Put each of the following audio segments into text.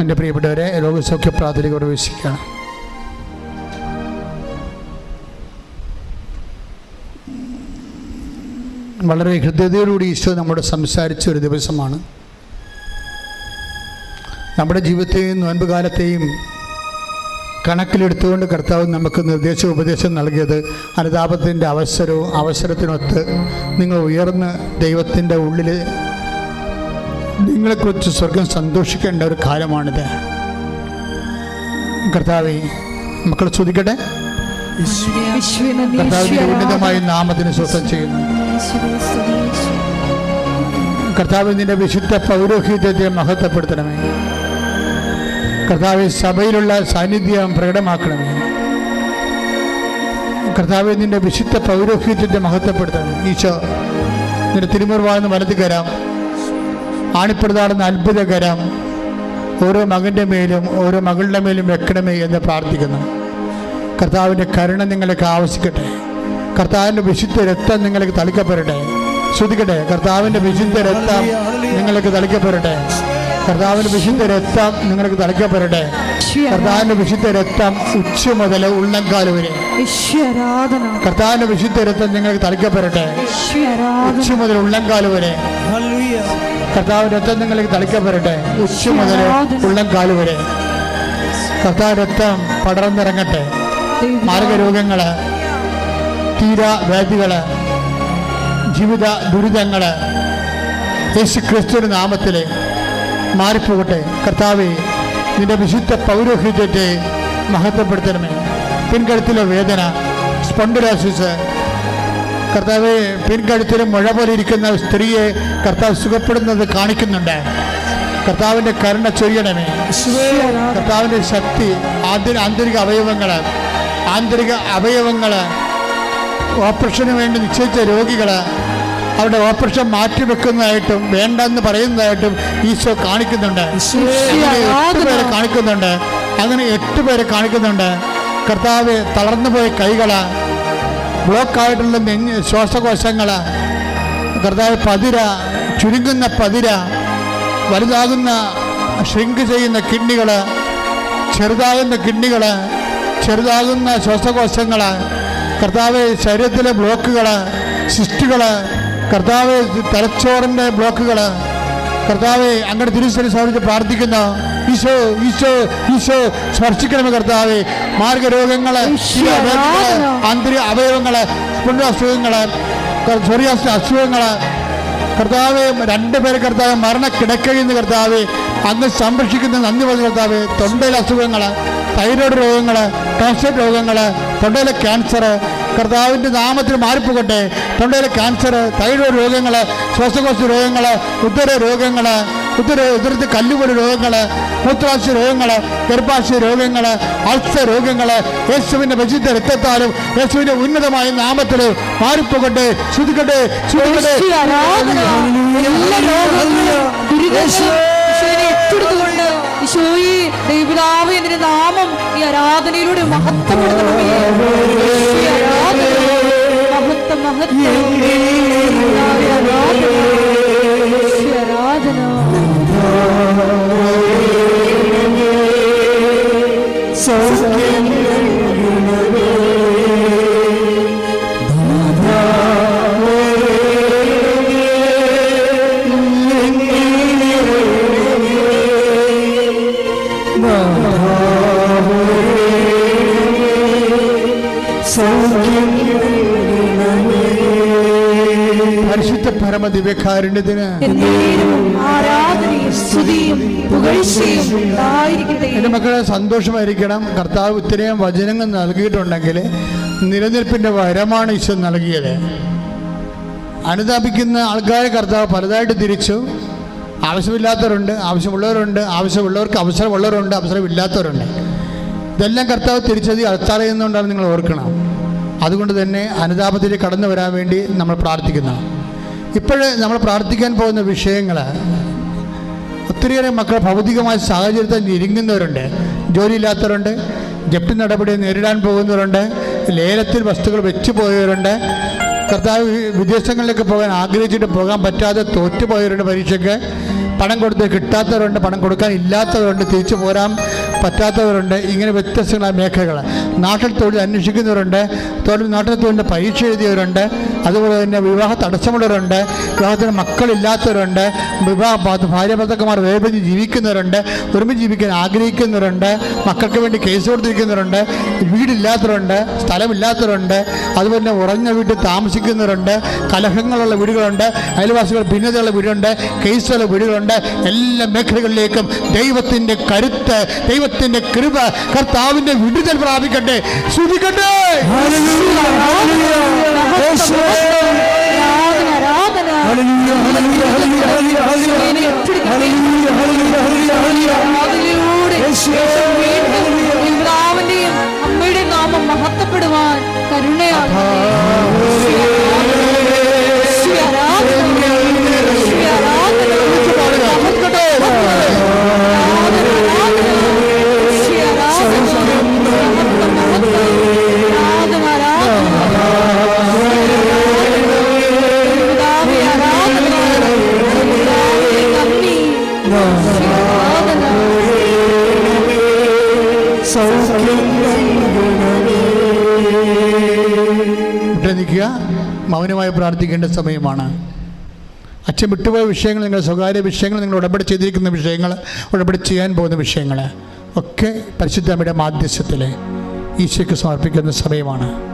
എന്റെ പ്രിയപ്പെട്ടവരെ രോഗസൗഖ്യ പ്രാഥമിക പ്രവേശിക്കുകയാണ്. വളരെ ഹൃദ്യതയോടുകൂടി ഈശോ നമ്മോട് സംസാരിച്ച ഒരു ദിവസമാണ്. നമ്മുടെ ജീവിതത്തെയും നോൻപ് കാലത്തെയും കണക്കിലെടുത്തുകൊണ്ട് കർത്താവ് നമുക്ക് നിർദ്ദേശ ഉപദേശം നൽകിയത് അനുതാപത്തിന്റെ അവസരവും അവസരത്തിനൊത്ത് നിങ്ങൾ ഉയർന്ന് ദൈവത്തിന്റെ ഉള്ളിൽ നിങ്ങളെക്കുറിച്ച് സ്വർഗം സന്തോഷിക്കേണ്ട ഒരു കാലമാണിത്. കർത്താവെ മക്കൾ ചോദിക്കട്ടെ കർത്താവിന്റെ ഉന്നതമായ നാമത്തിന് സ്വസ്ഥം ചെയ്യുന്നു. കർത്താവ് നിന്റെ വിശുദ്ധ പൗരോഹിത്യത്തെ മഹത്വപ്പെടുത്തണമേ. കർത്താവ് സഭയിലുള്ള സാന്നിധ്യം പ്രകടമാക്കണമേ. കർത്താവ് നിന്റെ വിശുദ്ധ പൗരോഹിത്യത്തെ മഹത്വപ്പെടുത്തണം. ഈശോ നിന്റെ തിരുമുറവാന്ന് വലത്തിക്കരാം കരാം. ആണിപ്പെടുതാടുന്ന അത്ഭുതകരം. ഓരോ മകന്റെ മേലും ഓരോ മകളുടെ മേലും വെക്കണമേ എന്ന് പ്രാർത്ഥിക്കുന്നു. കർത്താവിന്റെ കരുണ നിങ്ങൾക്ക് ആവശ്യിക്കട്ടെ. കർത്താവിന്റെ വിശുദ്ധ രക്തം നിങ്ങൾക്ക് തളിക്കപ്പെടട്ടെ. ശ്രദ്ധിക്കട്ടെ കർത്താവിന്റെ വിശുദ്ധ രക്തം നിങ്ങൾക്ക് തളിക്കപ്പെടട്ടെ. കർത്താവിന്റെ വിശുദ്ധ രക്തം നിങ്ങൾക്ക് തളിക്കപ്പെടട്ടെ കർത്താവിന്റെ വിശുദ്ധ രക്തം ഉച്ച മുതൽ ഉള്ളംകാൽ വരെ. കർത്താവിന്റെ വിശുദ്ധ രക്തം നിങ്ങൾക്ക് തളിക്കപ്പെടട്ടെ ഉച്ച മുതൽ ഉള്ളംകാൽ വരെ. കർത്താവ് രക്തം നിങ്ങൾക്ക് തളിക്കപ്പെടട്ടെ ഉച്ച മുതൽ ഉള്ളംകാൽ വരെ. കർത്താവ് രക്തം പടർന്നിറങ്ങട്ടെ. മാർഗരോഗങ്ങൾ തീരാവ്യാധികൾ ജീവിത ദുരിതങ്ങൾ. യേശു ക്രിസ്തുവിന്റെ നാമത്തിൽ മാറിപ്പോകട്ടെ. കർത്താവെ നിന്റെ വിശുദ്ധ പൗരോഹിത്യത്തെ മഹത്വപ്പെടുത്തണമേ. പിൻകഴുത്തിലെ വേദന സ്പോണ്ടിലോസിസ്. കർത്താവ് പിൻകഴുത്തിൽ മുഴ പോലെ ഇരിക്കുന്ന സ്ത്രീയെ കർത്താവ് സുഖപ്പെടുന്നത് കാണിക്കുന്നുണ്ട്. കർത്താവിന്റെ കരുണ ചൊരിയണമേ. കർത്താവിന്റെ ശക്തി ആന്തരിക ആന്തരിക അവയവങ്ങൾ ആന്തരിക അവയവങ്ങൾ ഓപ്പറേഷന് വേണ്ടി നിശ്ചയിച്ച രോഗികൾ അവരുടെ ഓപ്പറേഷൻ മാറ്റിവെക്കുന്നതായിട്ടും വേണ്ടെന്ന് പറയുന്നതായിട്ടും ഈശോ കാണിക്കുന്നുണ്ട്. എട്ട് പേരെ കാണിക്കുന്നുണ്ട്? അങ്ങനെ എട്ട് പേരെ കാണിക്കുന്നുണ്ട്. കർത്താവ് തളർന്നുപോയ കൈകൾ ബ്ലോക്കായിട്ടുള്ള നെഞ്ഞ് ശ്വാസകോശങ്ങൾ കർത്താവ് പതിര ചുരുങ്ങുന്ന പതിര വലുതാകുന്ന ഷ്രിങ്ക് ചെയ്യുന്ന കിഡ്നികൾ ചെറുതാകുന്ന കിഡ്നികൾ ചെറുതാകുന്ന ശ്വാസകോശങ്ങൾ കർത്താവ് ശരീരത്തിലെ ബ്ലോക്കുകൾ സിസ്റ്റുകൾ കർത്താവ് തലച്ചോറിന്റെ ബ്ലോക്കുകൾ. കർത്താവ് അങ്ങനെ തിരുസരി സാധിച്ച് പ്രാർത്ഥിക്കുന്ന. ഈശോ ഈശോ ഈശോ സ്പർശിക്കണമേ കർത്താവ്. മാർഗരോഗങ്ങൾ ആന്തരിക അവയവങ്ങൾ അസുഖങ്ങൾ ചെറിയ അസുഖങ്ങൾ. കർത്താവ് രണ്ടുപേരെ കർത്താവ് മരണ നിന്ന് കർത്താവ് അങ്ങ് സംരക്ഷിക്കുന്ന നന്ദി പറഞ്ഞ കർത്താവ് തൊണ്ടയിലെ അസുഖങ്ങൾ തൈറോയ്ഡ് രോഗങ്ങൾ ക്യാൻസർ രോഗങ്ങൾ തൊണ്ടയിലെ ക്യാൻസർ കർത്താവിന്റെ നാമത്തിൽ മാറിപ്പോകട്ടെ. തൊണ്ടയിലെ ക്യാൻസർ തൈറോയ്ഡ് രോഗങ്ങൾ ശ്വാസകോശ രോഗങ്ങൾ ഉദര രോഗങ്ങൾ ഉദര ഉദരത്തിൽ കല്ലുപൊടി രോഗങ്ങൾ മൂത്രാശയ രോഗങ്ങൾ ഗർഭാശയ രോഗങ്ങൾ അൾസർ രോഗങ്ങൾ യേശുവിന്റെ വിശുദ്ധ രക്തത്താലും യേശുവിന്റെ ഉന്നതമായ നാമത്തിൽ മാറിപ്പോകട്ടെ. ശ്രുതിക്കട്ടെ ശ്രുതിക്കട്ടെ ഈശോയെ ദൈവപിതാവേ നിന്റെ നാമം ഈ ആരാധനയിലൂടെ മഹത്വപ്പെടുത്തണമേ. ആരാധന. പരിശുദ്ധ പരമ ദിവ്യകാരുണ്യത്തിന് എന്റെ മക്കളെ സന്തോഷമായിരിക്കണം. കർത്താവ് ഇത്രയും വചനങ്ങൾ നൽകിയിട്ടുണ്ടെങ്കിൽ നിലനിൽപ്പിന്റെ വരമാണ് ഈശോ നൽകിയത്. അനുതാപിക്കുന്ന ആൾക്കാരെ കർത്താവ് പലതായിട്ട് തിരിച്ചു. ആവശ്യമില്ലാത്തവരുണ്ട് ആവശ്യമുള്ളവരുണ്ട് ആവശ്യമുള്ളവർക്ക് അവസരമുള്ളവരുണ്ട് അവസരമില്ലാത്തവരുണ്ട്. ഇതെല്ലാം കർത്താവ് തിരിച്ചത് അത്താറിയുന്നതുകൊണ്ടാണ് നിങ്ങൾ ഓർക്കണം. അതുകൊണ്ട് തന്നെ അനുതാപത്തിലേക്ക് കടന്നു വരാൻ വേണ്ടി നമ്മൾ പ്രാർത്ഥിക്കുന്നു. ഇപ്പോൾ നമ്മൾ പ്രാർത്ഥിക്കാൻ പോകുന്ന വിഷയങ്ങൾ ഒത്തിരിയേറെ മക്കൾ ഭൗതികമായ സാഹചര്യത്തിൽ ഞെരുങ്ങുന്നവരുണ്ട് ജോലിയില്ലാത്തവരുണ്ട്. ജപ്തി നടപടി നേരിടാൻ പോകുന്നവരുണ്ട്. ലേലത്തിൽ വസ്തുക്കൾ വെച്ചു പോയവരുണ്ട്. കർത്താവ് വിദേശങ്ങളിലേക്ക് പോകാൻ ആഗ്രഹിച്ചിട്ട് പോകാൻ പറ്റാതെ തോറ്റുപോയവരുണ്ട് പരീക്ഷയ്ക്ക് പണം കൊടുത്ത് കിട്ടാത്തവരുണ്ട് പണം കൊടുക്കാൻ ഇല്ലാത്തവരുണ്ട്. തിരിച്ചു പോരാൻ പറ്റാത്തവരുണ്ട്. ഇങ്ങനെ വ്യത്യസ്തങ്ങളായ മേഖലകൾ. നാട്ടിൽ തൊഴിൽ അന്വേഷിക്കുന്നവരുണ്ട്. തൊഴിൽ നാട്ടിൽ തൊഴിലിന്റെ പരീക്ഷ എഴുതിയവരുണ്ട്. അതുപോലെ തന്നെ വിവാഹ തടസ്സമുള്ളവരുണ്ട്. വിവാഹത്തിന് മക്കളില്ലാത്തവരുണ്ട്. വിവാഹ ഭാര്യ ഭർത്തക്കന്മാർ വേർപിരിഞ്ഞ് ജീവിക്കുന്നവരുണ്ട്. ഒരുമിച്ച് ജീവിക്കാൻ ആഗ്രഹിക്കുന്നവരുണ്ട്. മക്കൾക്ക് വേണ്ടി കേസ് കൊടുത്തിരിക്കുന്നവരുണ്ട്. വീടില്ലാത്തവരുണ്ട്. സ്ഥലമില്ലാത്തവരുണ്ട്. അതുപോലെ തന്നെ ഉറഞ്ഞ വീട്ടിൽ താമസിക്കുന്നവരുണ്ട്. കലഹങ്ങളുള്ള വീടുകളുണ്ട്. അയൽവാസികൾ ഭിന്നതയുള്ള വീടുണ്ട് കേസുള്ള വീടുകളുണ്ട്. എല്ലാ മേഖലകളിലേക്കും ദൈവത്തിന്റെ കരുത്ത് ദൈവത്തിന്റെ കൃപ കർത്താവിന്റെ വിടുതൽ പ്രാപിക്കട്ടെ. ശ്രദ്ധിക്കട്ടെ അമ്മയുടെ നാമം മഹത്വപ്പെടുവാൻ കരുണയാകട്ടെ മൗനമായി പ്രാർത്ഥിക്കേണ്ട സമയമാണ്. അച്ഛൻ വിട്ടുപോയ വിഷയങ്ങൾ നിങ്ങൾ സ്വകാര്യ വിഷയങ്ങൾ നിങ്ങൾ ഉടമ്പടി ചെയ്തിരിക്കുന്ന വിഷയങ്ങൾ ഉടമ്പടി ചെയ്യാൻ പോകുന്ന വിഷയങ്ങൾ ഒക്കെ പരിശുദ്ധമ്മയുടെ മാധ്യസ്ഥത്തിൽ ഈശോയ്ക്ക് സമർപ്പിക്കുന്ന സമയമാണ്.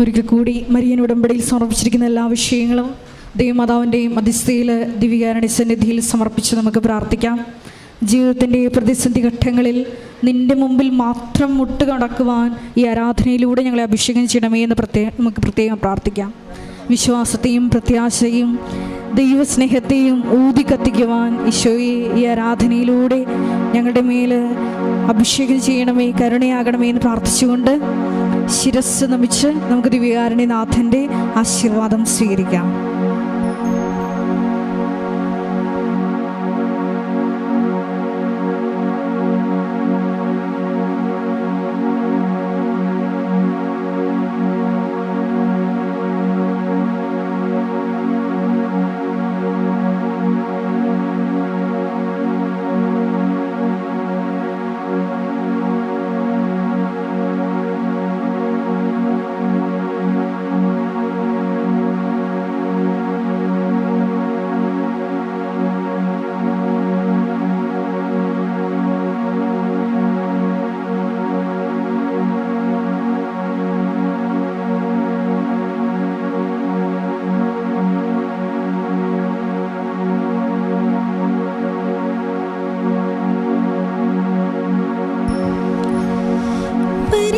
ഒരിക്കൽ കൂടി മരിയൻ ഉടമ്പടിയിൽ സമർപ്പിച്ചിരിക്കുന്ന എല്ലാ വിഷയങ്ങളും ദൈവമാതാവിന്റെയും മധ്യസ്ഥയിൽ ദിവികാരണി സന്നിധിയിൽ സമർപ്പിച്ച് നമുക്ക് പ്രാർത്ഥിക്കാം. ജീവിതത്തിന്റെ പ്രതിസന്ധി ഘട്ടങ്ങളിൽ നിന്റെ മുമ്പിൽ മാത്രം മുട്ടുകടക്കുവാൻ ഈ ആരാധനയിലൂടെ ഞങ്ങളെ അഭിഷേകം ചെയ്യണമേ എന്ന് പ്രത്യേകം നമുക്ക് പ്രത്യേകം പ്രാർത്ഥിക്കാം. വിശ്വാസത്തെയും പ്രത്യാശയും ദൈവസ്നേഹത്തെയും ഊതി കത്തിക്കുവാൻ ഈശോയെ ഈ ആരാധനയിലൂടെ ഞങ്ങളുടെ മേൽ അഭിഷേകം ചെയ്യണമേ കരുണയാകണമേ എന്ന് പ്രാർത്ഥിച്ചുകൊണ്ട് ശിരസ് നമിച്ച് നമുക്ക് ദിവ്യകാരണിനാഥന്റെ ആശീർവാദം സ്വീകരിക്കാം.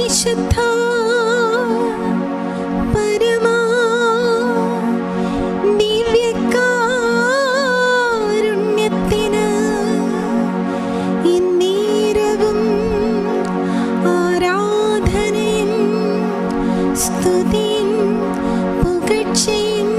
പരിശുദ്ധ പരമാ ദിവ്യകാരുണ്യത്തിന് ഇന്നീരവും ആരാധനയും സ്തുതിയും പുകഴ്ചയും